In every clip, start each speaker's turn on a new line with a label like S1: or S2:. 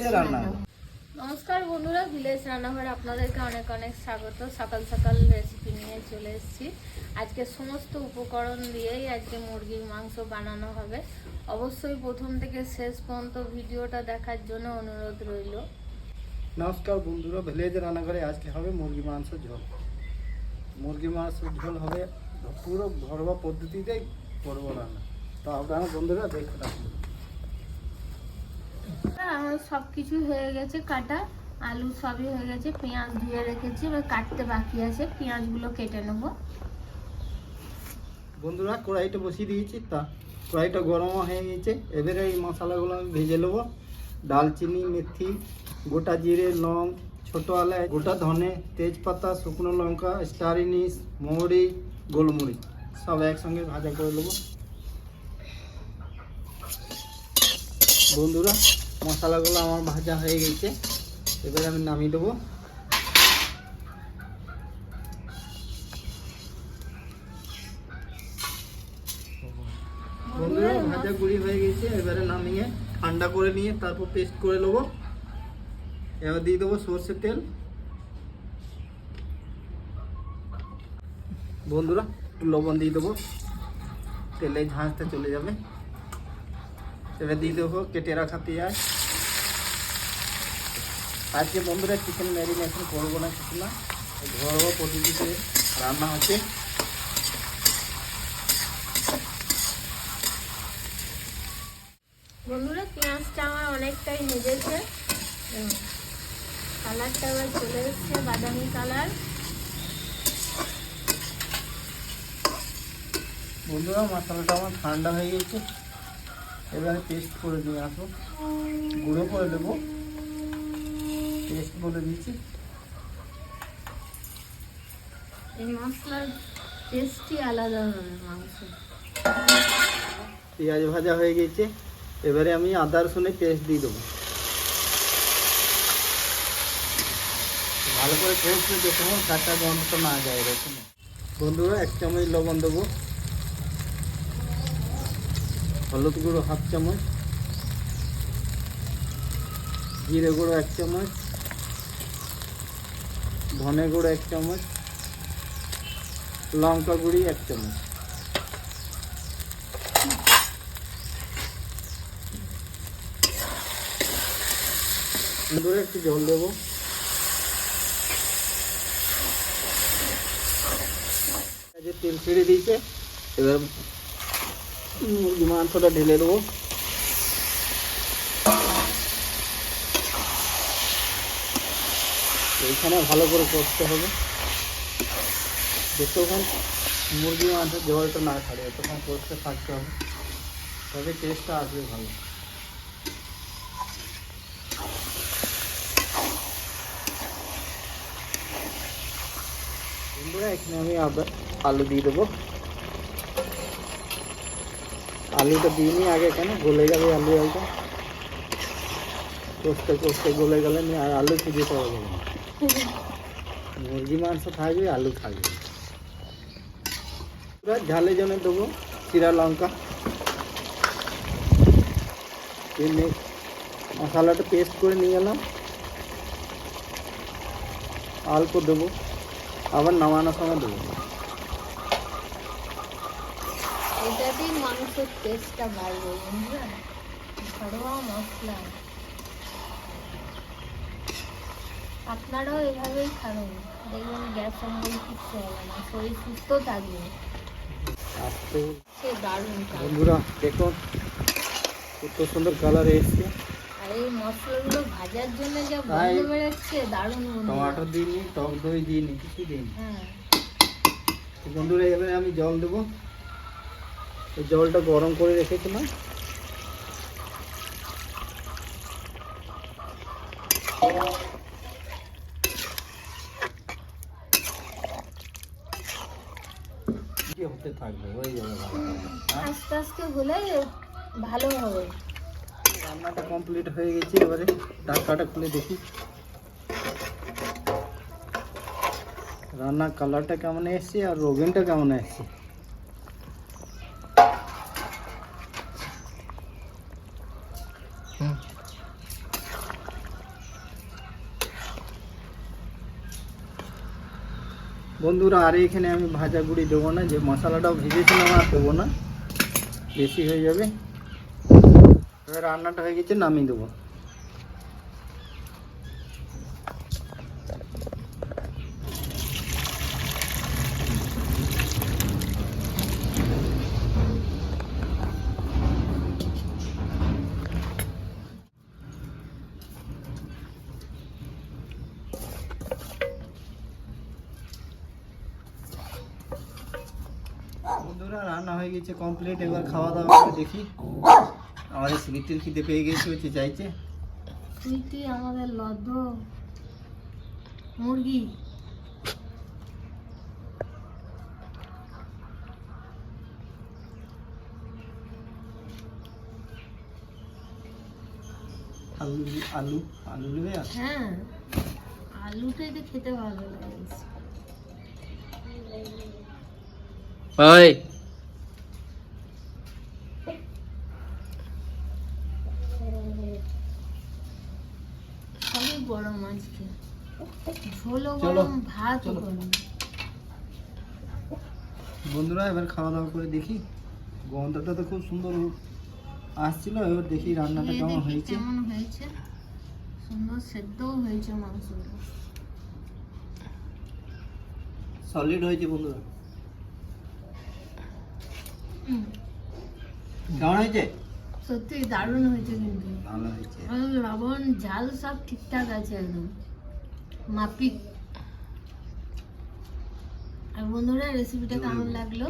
S1: Village রান্না
S2: নমস্কার বন্ধুরা ভিলেজ রান্নাঘরে আপনাদেরকে অনেক অনেক স্বাগত। সকাল সকাল রেসিপি নিয়ে চলে এসেছি। আজকে সমস্ত উপকরণ দিয়েই আজকে মুরগির মাংস বানানো হবে। অবশ্যই প্রথম থেকে শেষ পর্যন্ত ভিডিওটা দেখার জন্য অনুরোধ রইল।
S1: নমস্কার বন্ধুরা ভিলেজ রান্নাঘরে আজকে হবে মুরগি মাংস ঝোল। মুরগি মাংস ঝোল হবে পুরো ঘরোয়া পদ্ধতিতেই করব রান্না। তো আপনারা বন্ধুরা দেখতে থাকুন।
S2: আমার সব কিছু হয়ে গেছে, কাটা। আলু সবই হয়ে গেছে, পেঁয়াজ ধুয়ে রেখেছি, এবার কাটতে বাকি আছে, পেঁয়াজগুলো কেটে নেব।
S1: বন্ধুরা, কড়াইটা বসিয়ে দিয়েছি, তা কড়াইটা গরম হয়ে গেছে। এবারে এই মশলাগুলো আমি ভেজে নেব। ডালচিনি, মেথি, গোটা জিরে, লং, ছোট এলাচ, গোটা ধনে, তেজপাতা, শুকনো লঙ্কা, স্টার ইনিস মৌরি, গোলমরিচ, সব একসঙ্গে ভাজা করে নেব। বন্ধুরা মশলাগুলো আমার ভাজা হয়ে গেছে। এবারে আমি নামিয়ে দেবো। বন্ধুরা ভাজা গুঁড়ি হয়ে গেছে। এবারে নামিয়ে ঠান্ডা করে নিয়ে তারপর পেস্ট করে নেব। এবার দিয়ে দেবো সর্ষের তেল। বন্ধুরা একটু লবণ দিয়ে দেবো। তেলে ঝাঁঝটা চলে যাবে। এবার দিয়ে দেবো কেটে রাখা পেঁয়াজ। আজকে বন্ধুরা চিকেন ম্যারিনেশন করব না কিছু না ঘরোয়া পদ্ধতিতে রান্না হচ্ছে।
S2: বন্ধুরা পেঁয়াজটা আমার অনেকটাই নেজেছে কালারটা এবার চলে এসছে বাদামি কালার।
S1: বন্ধুরা মশলাটা আমার ঠান্ডা হয়ে গেছে। এবারে পেস্ট করে দিয়ে আসব। গুঁড়ো করে দেবো পেস্ট বলে দিচ্ছি
S2: এই মশলার টেস্টই আলাদা হবে মাংস।
S1: পেঁয়াজ ভাজা হয়ে গেছে। এবারে আমি আদা রসুনের পেস্ট দিয়ে দেবো। ভালো করে কষলে যখন কাঁচা গন্ধটা না যায় এরকম। বন্ধুরা এক চামচ লবণ দেবো। হলুদ গুঁড়ো হাফ চামচ, জিরে গুঁড়ো এক চামচ, ধনে গুঁড়ো এক চামচ, লঙ্কা গুঁড়ি এক চামচ। ধরে একটু জল দেবো। তেল ছেড়ে দিয়েছে। এবার মুরগি মাংসটা ঢেলে দেবো। এইখানে ভালো করে করতে হবে। যতক্ষণ মুরগি মাংস জলটা না ছাড়ে ততক্ষণ করতে থাকতে হবে। তবে টেস্টটা আসবে ভালো। বন্ধুরা, এখানে আমি আবার আলু দিয়ে দেবো। আলুটা দিইনি আগে কেন? গলে যাবে আলু একদম কষতে কষতে গলে গেলে, নিয়ে আর আলু খুঁজে পাওয়া যাবে না। মুরগি, মাংস থাকবে, আলু থাকবে। পুরো ঝালে জন্য দেবো চিরা লঙ্কা। এমনি মশলাটা পেস্ট করে নিয়ে এলাম। অল্প দেবো, আবার নামানোর সময় দেবো।
S2: এটাতেই মাংসের টেস্টটা বাড়বে বুঝলেন ঘরোয়া মশলা। আপনারাও এভাবেই খাবেন। দেখবেন গ্যাস অম্বল কিচ্ছু হবে না শরীর সুস্থ থাকবে। সে দারুণ
S1: বন্ধুরা দেখুন কত সুন্দর কালার এসছে।
S2: আর এই মশলাগুলো ভাজার জন্য যা গন্ধ বেরোচ্ছে দারুণ
S1: টমাটো দিইনি টক দই দিইনি কিছু দিইনি।
S2: হ্যাঁ।
S1: বন্ধুরা এবারে আমি জল দেবো। জলটা গরম করে রেখেছিলাম কি হতে থাকবে? হয়ে যাবে ভালো?
S2: আস্তে আস্তে হলে ভালো হবে।
S1: রান্নাটা কমপ্লিট হয়ে গেছে এবারে। ঢাকাটা খুলে দেখি। রান্নার কালারটা কেমন এসছে আর রোগেনটা কেমন এসছে? বন্ধুরা, আর এখানে আমি ভাজা গুঁড়ি দেবো না, যে মশলাটাও ভেজেছিলাম আর দেবো না। বেশি হয়ে যাবে। এবার রান্নাটা হয়ে গেছে, নামিয়ে দেবো। বন্ধুরা রান্না হয়ে গেছে কমপ্লিট এবার খাওয়া দাওয়া করে দেখি। আমাদের স্মৃতির খিদে পেয়ে গেছে হচ্ছে চাইছে
S2: সুইটি আমাদের লদ্দ। মুরগি।
S1: আলু আলু আলু নেবে
S2: হ্যাঁ। আলুটাই তো খেতে ভালো লাগে।
S1: ওই
S2: সবই গরম আজকে। ঝোলও গরম
S1: চলো।
S2: গরম।
S1: বন্ধুরা এবার খাওয়া দাওয়া করে দেখি। গন্ধটা তো খুব সুন্দর আসছিল এবার দেখি রান্নাটা কেমন হয়েছে।
S2: কেমন হয়েছে। সুন্দর সেদ্ধও হয়েছে মাংসগুলো।
S1: সলিড হয়েছে বন্ধুরা। কেমন হয়েছে?
S2: সত্যি দারুণ হয়েছে কিন্তু।
S1: ভালো হয়েছে।
S2: লবণ ঝাল সব ঠিকঠাক আছে একদম। মাপিক। আর বন্ধুরা রেসিপিটা কেমন লাগল?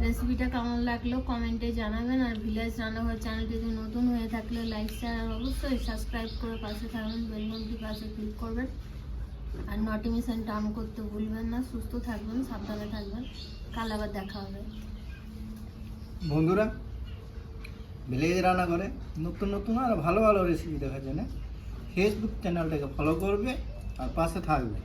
S2: রেসিপিটা কেমন লাগল? কমেন্টে জানাবেন। আর ভিলেজ রান্নাঘর চ্যানেলটি যদি নতুন হয়ে থাকলে লাইক শেয়ার আর অবশ্যই সাবস্ক্রাইব করে পাশে থাকবেন বেলবন্তি পাশে ক্লিক করবেন। আর নোটিফিকেশনটা অন করতে ভুলবেন না। সুস্থ থাকবেন সাবধানে থাকবেন। কাল আবার দেখা হবে।
S1: বন্ধুরা ভিলেজ রান্না করে নতুন নতুন আর ভালো ভালো রেসিপি দেখার জন্য ফেসবুক চ্যানেলটাকে ফলো করবে আর পাশে থাকবে।